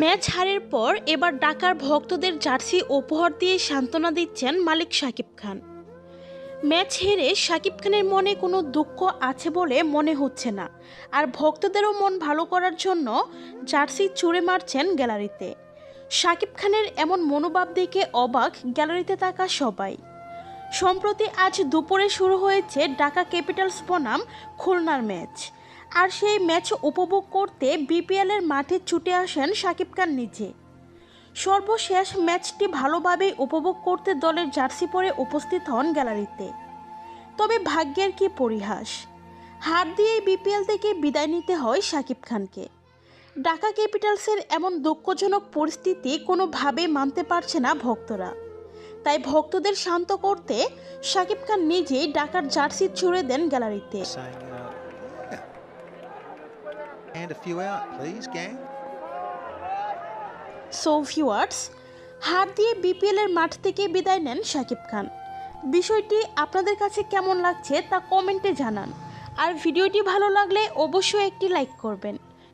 Match হারের পর এবার ঢাকার ভক্তদের জার্সি উপহার দিয়ে সান্ত্বনা দিচ্ছেন মালিক শাকিব খান। ম্যাচ হেরে শাকিব খানের মনে কোনো দুঃখ আছে বলে মনে হচ্ছে না। আর ভক্তদেরও মন ভালো করার জন্য জার্সি চুড়ে মারছেন গ্যালারিতে। শাকিব খানের এমন মনোভাব দেখে অবাক গ্যালারিতে থাকা সবাই। সম্প্রতি আজ দুপুরে শুরু হয়েছে ঢাকা ক্যাপিটালস বনাম খুলনার ম্যাচ আর সেই ম্যাচ উপভোগ করতে বিপিএলের মাঠে ছুটে আসেন শাকিব খান নিজে। সর্বশেষ ম্যাচটি ভালোভাবেই উপভোগ করতে দলের জার্সি পরে উপস্থিত হন গ্যালারিতে। তবে ভাগ্যের কি পরিহাস? হার দিয়ে বিপিএল থেকে বিদায় নিতে হয় শাকিব খানকে। ঢাকা ক্যাপিটালসের এমন দুঃখজনক পরিস্থিতি কোনোভাবেই মানতে পারছে না ভক্তরা। তাই ভক্তদের শান্ত করতে শাকিব খান নিজেই ঢাকার জার্সি ছুড়ে দেন গ্যালারিতে. And a few out, please, gang. So viewers হার দিয়ে বিপিএলের মাঠ থেকে বিদায় নেন শাকিব খান। বিষয়টি আপনাদের কাছে কেমন লাগছে তা কমেন্টে জানান। আর ভিডিওটি ভালো লাগলে অবশ্যই একটি লাইক করবেন।